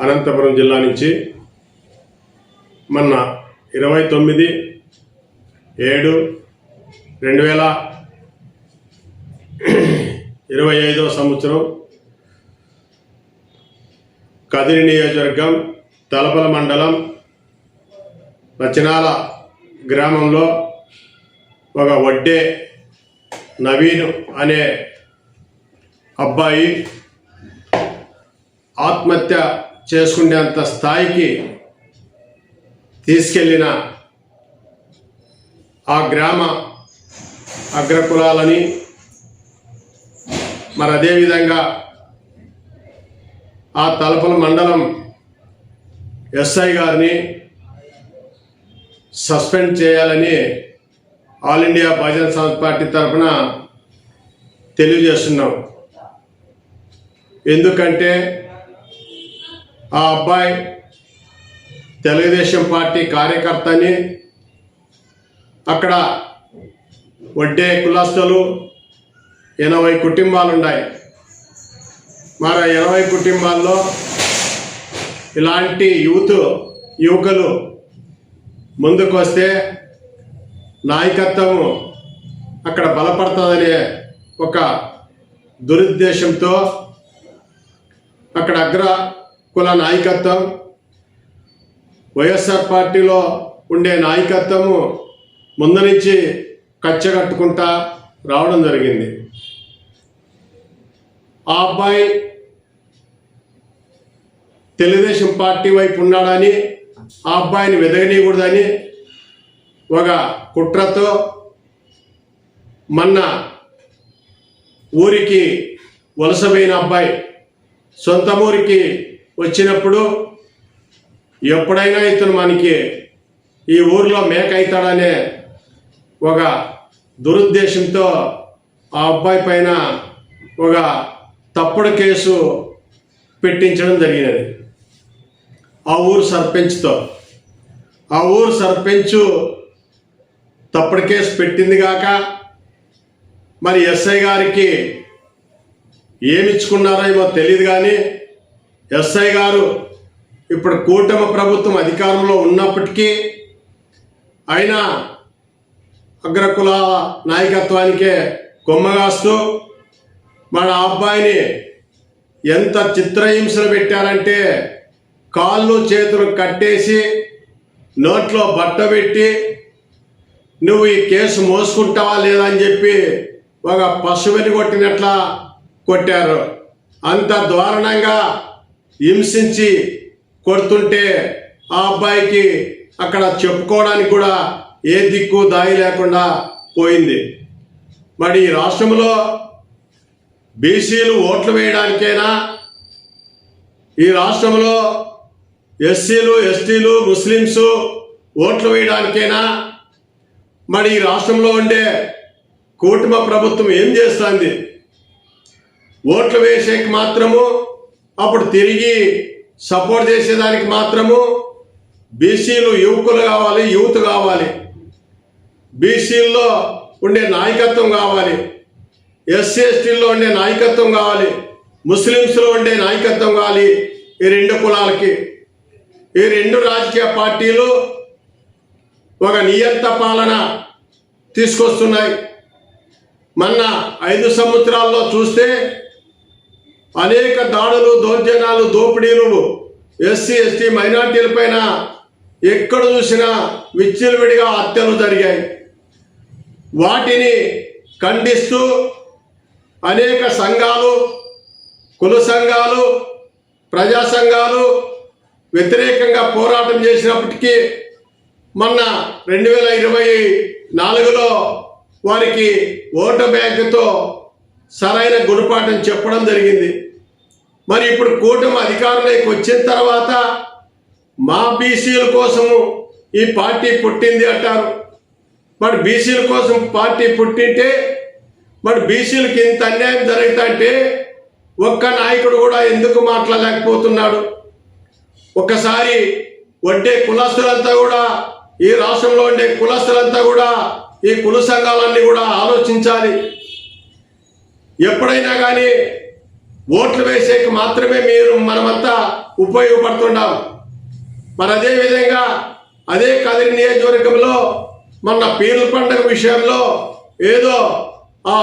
అనంతపురం జిల్లా నుంచి మొన్న ఇరవై తొమ్మిది ఏడు రెండు వేల ఇరవై ఐదో సంవత్సరం కదిరి నియోజకవర్గం తలపల మండలం రచనాల గ్రామంలో ఒక వడ్డే నవీన్ అనే అబ్బాయి ఆత్మహత్య చేసుకునేంత స్థాయికి తీసుకెళ్ళిన ఆ గ్రామ అగ్రకులాలని మరి అదేవిధంగా ఆ తలపల మండలం ఎస్ఐ గారిని సస్పెండ్ చేయాలని all India Bahujan Samaj party తరఫున తెలియజేస్తున్నాం. ఎందుకంటే ఆ అబ్బాయి తెలుగుదేశం పార్టీ కార్యకర్తని అక్కడ వడ్డే కులస్తులు ఎనభై కుటుంబాలు ఉన్నాయి మరి ఎనభై కుటుంబాల్లో ఇలాంటి యూత్ యువకులు ముందుకు వస్తే నాయకత్వము అక్కడ బలపడుతుందనే ఒక దురుద్దేశంతో అక్కడ అగ్ర కుల నాయకత్వం. వైఎస్ఆర్ పార్టీలో ఉండే నాయకత్వము ముందు కచ్చగట్టుకుంటా రావడం జరిగింది. ఆ అబ్బాయి తెలుగుదేశం పార్టీ వైపు ఉన్నాడని ఆ అబ్బాయిని వెదగనీయకూడదని ఒక కుట్రతో మొన్న ఊరికి వలసపోయిన అబ్బాయి సొంత ఊరికి వచ్చినప్పుడు ఎప్పుడైనా ఇతను మనకి ఈ ఊర్లో మేక అవుతాడనే ఒక దురుద్దేశంతో ఆ అబ్బాయి పైన ఒక తప్పుడు కేసు పెట్టించడం జరిగినది. ఆ ఊరు సర్పంచ్తో. ఆ ఊరు సర్పంచు తప్పుడు కేసు పెట్టింది కాక మరి ఎస్ఐ గారికి ఏమిచ్చుకున్నారో ఏమో తెలియదు కానీ ఎస్ఐ గారు ఇప్పుడు కూటమి ప్రభుత్వం అధికారంలో ఉన్నప్పటికీ ఆయన అగ్రకుల నాయకత్వానికే కొమ్మగాస్తూ మన అబ్బాయిని ఎంత చిత్రహింసలు పెట్టారంటే కాళ్ళు చేతులు కట్టేసి నోట్లో బట్ట పెట్టి నువ్వు ఈ కేసు మోసుకుంటావా లేదా? అని చెప్పి ఒక పశువుని కొట్టినట్లా కొట్టారు. అంత దారుణంగా హింసించి కొడుతుంటే ఆ అబ్బాయికి అక్కడ చెప్పుకోవడానికి కూడా ఏ దిక్కు దాయి లేకుండా పోయింది. మరి ఈ రాష్ట్రంలో బీసీలు ఓట్లు వేయడానికైనా ఈ రాష్ట్రంలో ఎస్సీలు ఎస్టీలు ముస్లిమ్స్ ఓట్లు వేయడానికైనా మరి ఈ రాష్ట్రంలో ఉండే కూటమి ప్రభుత్వం ఏం చేస్తుంది? ఓట్లు వేసేకి మాత్రము అప్పుడు తిరిగి సపోర్ట్ చేసేదానికి మాత్రము బీసీలు యువకులు కావాలి యూత్ కావాలి. బీసీల్లో ఉండే నాయకత్వం కావాలి. ఎస్సీ ఎస్టీల్లో ఉండే నాయకత్వం కావాలి. ముస్లిమ్స్లో ఉండే నాయకత్వం కావాలి ఈ రెండు కులాలకి. ఈ రెండు రాజకీయ పార్టీలు ఒక నియంత పాలన తీసుకొస్తున్నాయి. మొన్న ఐదు సంవత్సరాల్లో చూస్తే అనేక దాడులు దౌర్జన్యాలు దోపిడీలు ఎస్సీ ఎస్టీ మైనార్టీలపైన ఎక్కడ చూసినా విచ్చలవిడిగా హత్యలు జరిగాయి. వాటిని ఖండిస్తూ అనేక సంఘాలు కుల సంఘాలు ప్రజా సంఘాలు వ్యతిరేకంగా పోరాటం చేసినప్పటికీ మొన్న రెండు వేల ఇరవై నాలుగులో వారికి ఓటు బ్యాంకుతో సరైన గుణపాఠం చెప్పడం జరిగింది. మరి ఇప్పుడు కూటమి అధికారంలోకి వచ్చిన తర్వాత మా బీసీల కోసము ఈ పార్టీ పుట్టింది అంటారు. మరి బీసీల కోసం పార్టీ పుట్టింటే మరి బీసీలకి ఇంత అన్యాయం జరుగుతుంటే ఒక్క నాయకుడు కూడా ఎందుకు మాట్లాడలేకపోతున్నాడు? ఒక్కసారి వడ్డే కులస్తులంతా కూడా ఈ రాష్ట్రంలో ఉండే కులస్తులంతా కూడా ఈ కుల సంఘాలన్నీ కూడా ఆలోచించాలి. ఎప్పుడైనా కానీ ఓట్లు వేసేకి మాత్రమే మీరు మనమంతా ఉపయోగపడుతున్నాం. మరి అదే విధంగా అదే కదిరి నియోజకవర్గంలో మొన్న పీర్ల పండుగ విషయంలో ఏదో ఆ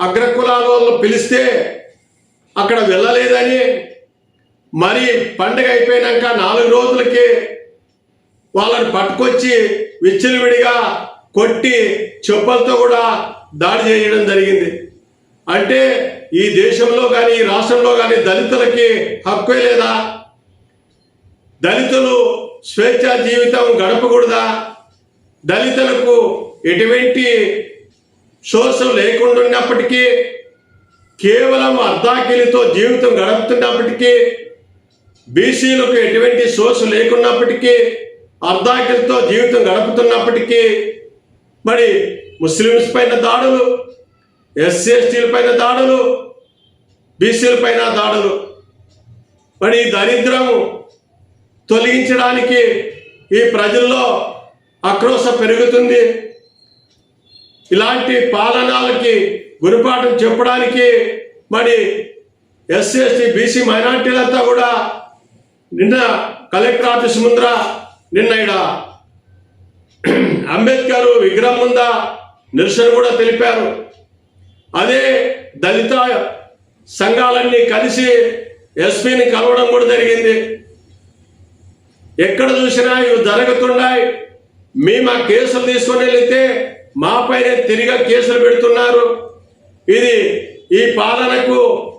అగ్రకులాల వాళ్ళు పిలిస్తే అక్కడ వెళ్ళలేదని మరి పండుగ అయిపోయినాక నాలుగు రోజులకి వాళ్ళని పట్టుకొచ్చి విచ్చలవిడిగా కొట్టి చెప్పులతో కూడా దాడి చేయడం జరిగింది. అంటే ఈ దేశంలో కానీ ఈ రాష్ట్రంలో కానీ దళితులకి హక్కే లేదా? దళితులు స్వేచ్ఛా జీవితం గడపకూడదా? దళితులకు ఎటువంటి సోర్స్ లేకుండా ఉన్నప్పటికీ కేవలం అర్ధాకిలితో జీవితం గడుపుతున్నప్పటికీ బీసీలకు ఎటువంటి సోర్స్ లేకున్నప్పటికీ అర్ధాకిలితో జీవితం గడుపుతున్నప్పటికీ మరి ముస్లిమ్స్ పైన దాడులు ఎస్సీ ఎస్టీల పైన దాడులు బీసీల పైన దాడులు. మరి ఈ దరిద్రము తొలగించడానికి ఈ ప్రజల్లో ఆక్రోశ పెరుగుతుంది. ఇలాంటి పాలనాలకి గురిపాఠం చెప్పడానికి మరి ఎస్సీ ఎస్టీ బీసీ మైనార్టీలంతా కూడా నిన్న కలెక్టర్ ఆఫీస్ ముందర నిన్న ఈడ అంబేద్కర్ విగ్రహం ముందా నిరసన కూడా తెలిపారు. అదే దళిత సంఘాలన్నీ కలిసి ఎస్పీని కలవడం కూడా జరిగింది. ఎక్కడ చూసినా ఇవి జరుగుతున్నాయి మేము ఆ కేసులు తీసుకొని వెళితే మాపైనే తిరిగి కేసులు పెడుతున్నారు. ఇది ఈ పాలనకు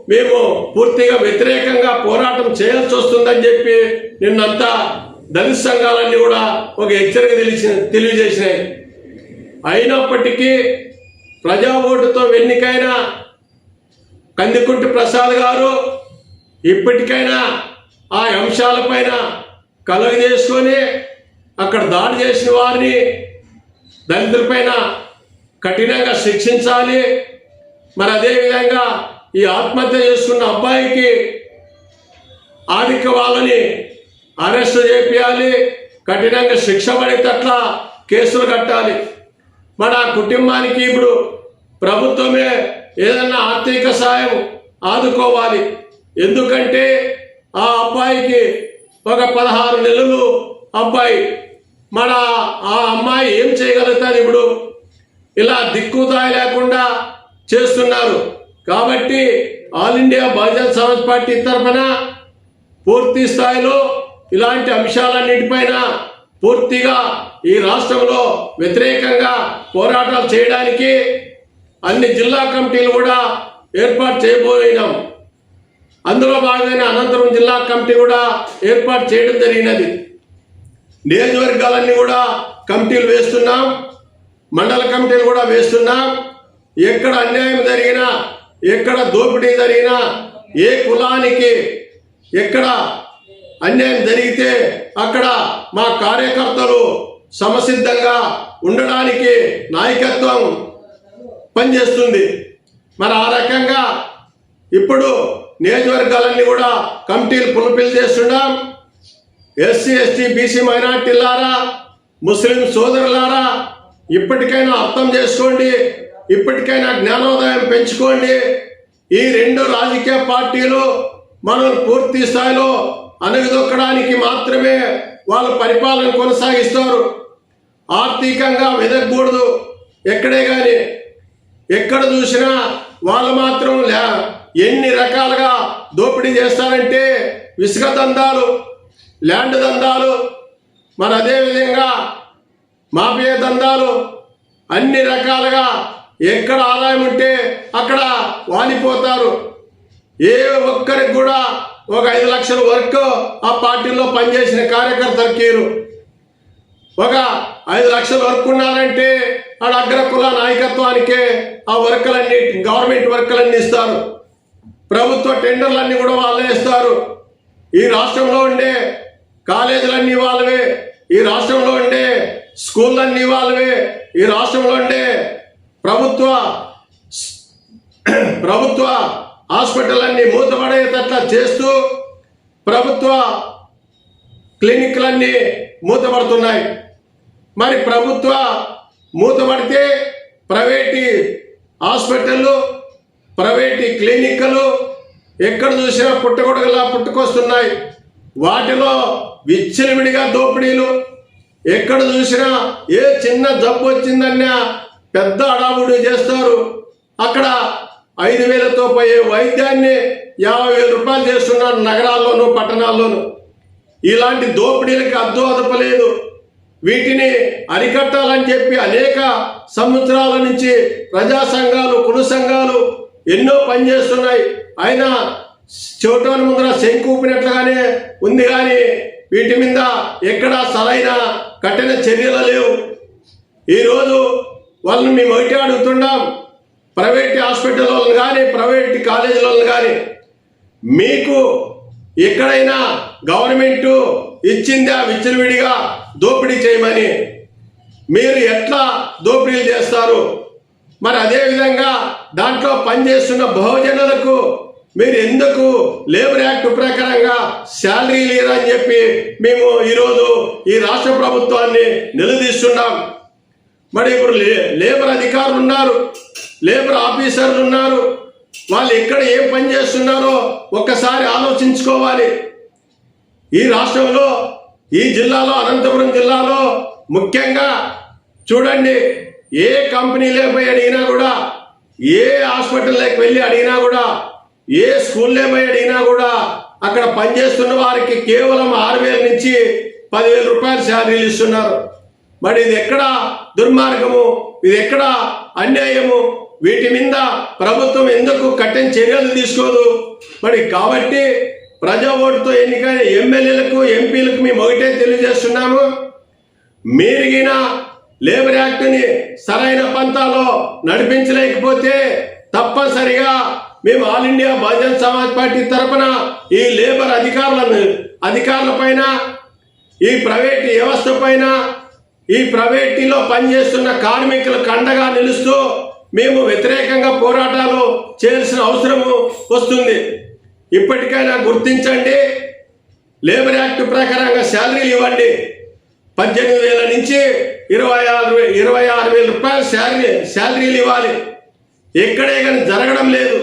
మేము పూర్తిగా వ్యతిరేకంగా పోరాటం చేయాల్సి వస్తుందని చెప్పి నిన్నంతా దళిత సంఘాలన్నీ కూడా ఒక హెచ్చరిక తెలిసి తెలియజేసినాయి. అయినప్పటికీ ప్రజా ఓటుతో ఎన్నికైన కందికుంటి ప్రసాద్ గారు ఇప్పటికైనా ఆ అంశాలపైన కలుగ చేసుకొని అక్కడ దాడి చేసిన వారిని దళితులపైన కఠినంగా శిక్షించాలి. మరి అదేవిధంగా ఈ ఆత్మహత్య చేసుకున్న అబ్బాయికి ఆదిక వాళ్ళని అరెస్ట్ చేపించాలి కఠినంగా శిక్ష పడేటట్లా కేసులు కట్టాలి. మరి ఆ కుటుంబానికి ఇప్పుడు ప్రభుత్వమే ఏదన్నా ఆర్థిక సాయం ఆదుకోవాలి. ఎందుకంటే ఆ అబ్బాయికి ఒక పదహారు నెలలు అబ్బాయి. మన ఆ అమ్మాయి ఏం చేయగలుగుతారు ఇప్పుడు? ఇలా దిక్కుదాయి లేకుండా చేస్తున్నారు. కాబట్టి all India Bahujan Samaj party తరఫున పూర్తి స్థాయిలో ఇలాంటి అంశాలన్నిటిపైన పూర్తిగా ఈ రాష్ట్రంలో వ్యతిరేకంగా పోరాటాలు చేయడానికి అన్ని జిల్లా కమిటీలు కూడా ఏర్పాటు చేయబోయినాం. అందులో భాగమైన అనంతరం జిల్లా కమిటీ కూడా ఏర్పాటు చేయడం జరిగినది. నియోజకవర్గాలన్నీ కూడా కమిటీలు వేస్తున్నాం. మండల కమిటీలు కూడా వేస్తున్నాం. ఎక్కడ అన్యాయం జరిగినా ఎక్కడ దోపిడీ జరిగినా ఏ కులానికి ఎక్కడ అన్యాయం జరిగితే అక్కడ మా కార్యకర్తలు సమసిద్ధంగా ఉండడానికి నాయకత్వం పనిచేస్తుంది. మరి ఆ రకంగా ఇప్పుడు నియోజకవర్గాలన్నీ కూడా కమిటీలు పులపిల్ చేస్తున్నాం. ఎస్సీ ఎస్టీ బీసీ మైనార్టీలారా ముస్లిం సోదరులారా ఇప్పటికైనా అర్థం చేసుకోండి ఇప్పటికైనా జ్ఞానోదయం పెంచుకోండి. ఈ రెండు రాజకీయ పార్టీలు మనం పూర్తి స్థాయిలో అణగదొక్కడానికి మాత్రమే వాళ్ళ పరిపాలన కొనసాగిస్తారు. ఆర్థికంగా వెదకూడదు ఎక్కడే కానీ ఎక్కడ చూసినా వాళ్ళు మాత్రం లే ఎన్ని రకాలుగా దోపిడీ చేస్తారంటే ఇసుక దందాలు ల్యాండ్ దందాలు మరి అదేవిధంగా మాఫియా దందాలు అన్ని రకాలుగా ఎక్కడ ఆదాయం ఉంటే అక్కడ వాలిపోతారు. ఏ ఒక్కరికి కూడా ఒక ఐదు లక్షల వరకు ఆ పార్టీలో పనిచేసిన కార్యకర్తలు కీరు. ఒక ఐదు లక్షల వర్క్ ఉన్నారంటే ఆడ అగ్రకుల నాయకత్వానికే ఆ వర్కులన్నీ గవర్నమెంట్ వర్కులన్నీ ఇస్తారు. ప్రభుత్వ టెండర్లన్నీ కూడా వాళ్ళే ఇస్తారు. ఈ రాష్ట్రంలో ఉండే కాలేజీలన్నీ వాళ్ళవే ఈ రాష్ట్రంలో ఉండే స్కూళ్ళన్నీ వాళ్ళవే ఈ రాష్ట్రంలో ఉండే ప్రభుత్వ ప్రభుత్వ హాస్పిటల్ అన్ని మూతపడేటట్లా చేస్తూ ప్రభుత్వ క్లినిక్లన్నీ మూతపడుతున్నాయి. మరి ప్రభుత్వ మూతపడితే ప్రైవేటు హాస్పిటళ్ళు ప్రైవేటు క్లినిక్లు ఎక్కడ చూసినా పుట్టగొడగలా పుట్టుకొస్తున్నాయి. వాటిలో విచ్చలవిడిగా దోపిడీలు. ఎక్కడ చూసినా ఏ చిన్న జబ్బు వచ్చిందన్నా పెద్ద అడావుడు చేస్తారు. అక్కడ ఐదు వేలతో పోయే వైద్యాన్ని యాభై వేల రూపాయలు చేస్తున్నారు నగరాల్లోనూ పట్టణాల్లోనూ. ఇలాంటి దోపిడీలకు అద్దు అదపలేదు వీటిని అరికట్టాలని చెప్పి అనేక సంవత్సరాల నుంచి ప్రజా సంఘాలు కుల సంఘాలు ఎన్నో పనిచేస్తున్నాయి అయినా చోటోని ముందర శంకూపినట్లుగానే ఉంది కానీ వీటి మీద ఎక్కడా సరైన కఠిన చర్యలు లేవు. ఈరోజు వాళ్ళని మేము ఒకటి అడుగుతున్నాం. ప్రైవేట్ హాస్పిటల్లో కానీ ప్రైవేట్ కాలేజీలో కానీ మీకు ఎక్కడైనా గవర్నమెంట్ ఇచ్చిందా విచ్చలవిడిగా దోపిడీ చేయమని మీరు ఎట్లా దోపిడీలు చేస్తారు? మరి అదేవిధంగా దాంట్లో పనిచేస్తున్న బహుజనులకు మీరు ఎందుకు లేబర్ యాక్ట్ ప్రకారంగా శాలరీ లేదని చెప్పి మేము ఈరోజు ఈ రాష్ట్ర ప్రభుత్వాన్ని నిలదీస్తున్నాం. మరి ఇప్పుడు లే- లేబర్ అధికారులు ఉన్నారు. లేబర్ ఆఫీసర్లు ఉన్నారు. వాళ్ళు ఎక్కడ ఏం పని చేస్తున్నారో ఒక్కసారి ఆలోచించుకోవాలి. ఈ రాష్ట్రంలో ఈ జిల్లాలో అనంతపురం జిల్లాలో ముఖ్యంగా చూడండి ఏ కంపెనీలే పోయి అడిగినా కూడా ఏ హాస్పిటల్లోకి వెళ్ళి అడిగినా కూడా ఏ స్కూల్లో పోయి అడిగినా కూడా అక్కడ పనిచేస్తున్న వారికి కేవలం ఆరు వేల నుంచి పదివేల రూపాయలు శాలరీలు ఇస్తున్నారు. మరి ఇది ఎక్కడ దుర్మార్గము? ఇది ఎక్కడ అన్యాయము? వీటి మీద ప్రభుత్వం ఎందుకు కఠిన చర్యలు తీసుకోదు? మరి కాబట్టి ప్రజా ఓటుతో ఎన్నికైన ఎమ్మెల్యేలకు ఎంపీలకు మేము ఒకటే తెలియజేస్తున్నాము. మీరిగిన లేబర్ యాక్ట్ని సరైన పంతాలో నడిపించలేకపోతే తప్పనిసరిగా మేము all India Bahujan Samaj party తరపున ఈ లేబర్ అధికారులను అధికారుల పైన ఈ ప్రైవేట్ వ్యవస్థ పైన ఈ ప్రైవేటీలో పనిచేస్తున్న కార్మికులకు అండగా నిలుస్తూ మేము వ్యతిరేకంగా పోరాటాలు చేయాల్సిన అవసరము వస్తుంది. ఇప్పటికైనా గుర్తించండి లేబర్ యాక్ట్ ప్రకారంగా శాలరీలు ఇవ్వండి. పద్దెనిమిది వేల నుంచి ఇరవై ఆరు వేల ఇరవై ఆరు వేల రూపాయలు శాలరీ శాలరీలు ఇవ్వాలి. ఎక్కడే కానీ జరగడం లేదు.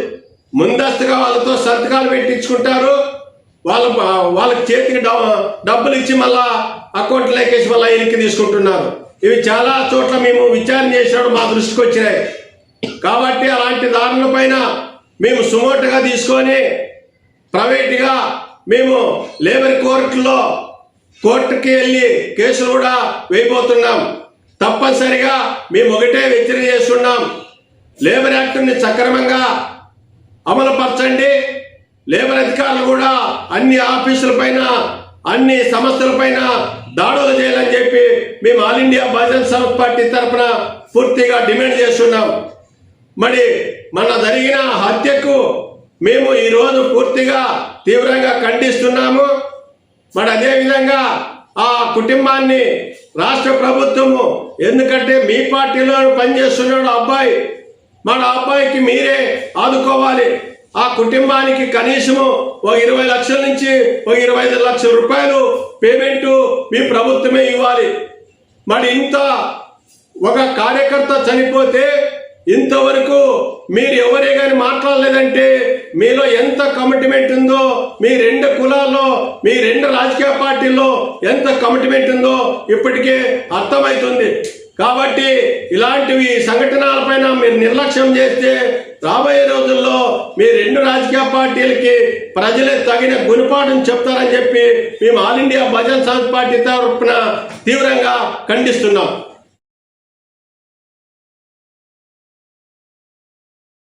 ముందస్తుగా వాళ్ళతో సంతకాలు పెట్టించుకుంటారు. వాళ్ళ వాళ్ళకి చేతికి డబ్బులు ఇచ్చి మళ్ళా అకౌంట్ లేకేసి మళ్ళీ ఎనికి తీసుకుంటున్నారు. ఇవి చాలా చోట్ల మేము విచారణ చేసినప్పుడు మా దృష్టికి వచ్చినాయి. కాబట్టి అలాంటి దారుల పైన మేము సుమోటుగా తీసుకొని ప్రైవేట్గా మేము లేబర్ కోర్టులో కోర్టుకి వెళ్ళి కేసులు కూడా వేయబోతున్నాం. తప్పనిసరిగా మేము ఒకటే హెచ్చరిక చేస్తున్నాం. లేబర్ యాక్ట్ని సక్రమంగా అమలుపరచండి. లేబర్ అధికారులు కూడా అన్ని ఆఫీసుల పైన అన్ని సంస్థల పైన దాడులు చేయాలని చెప్పి మేము all India Bahujan Samaj party తరఫున పూర్తిగా డిమాండ్ చేస్తున్నాం. మరి మన జరిగిన హత్యకు మేము ఈరోజు పూర్తిగా తీవ్రంగా ఖండిస్తున్నాము. మరి అదేవిధంగా ఆ కుటుంబాన్ని రాష్ట్ర ప్రభుత్వము ఎందుకంటే మీ పార్టీలో పనిచేస్తున్నాడు ఆ అబ్బాయి. మన అబ్బాయికి మీరే ఆదుకోవాలి. ఆ కుటుంబానికి కనీసము ఒక ఇరవై లక్షల నుంచి ఒక ఇరవై ఐదు లక్షల రూపాయలు పేమెంట్ మీ ప్రభుత్వమే ఇవ్వాలి. మరి ఇంత ఒక కార్యకర్త చనిపోతే ఇంతవరకు మీరు ఎవరే కానీ మాట్లాడలేదంటే మీలో ఎంత కమిట్మెంట్ ఉందో మీ రెండు కులాల్లో మీ రెండు రాజకీయ పార్టీల్లో ఎంత కమిట్మెంట్ ఉందో ఇప్పటికే అర్థమవుతుంది కాబట్టి ఇలాంటివి సంఘటనలపైన మీరు నిర్లక్ష్యం చేస్తే రాబోయే రోజుల్లో మీ రెండు రాజకీయ పార్టీలకి ప్రజలే తగిన గుణపాఠం చెప్తారని చెప్పి మేము all India Bhajan Sangh party తరఫున తీవ్రంగా ఖండిస్తున్నాం.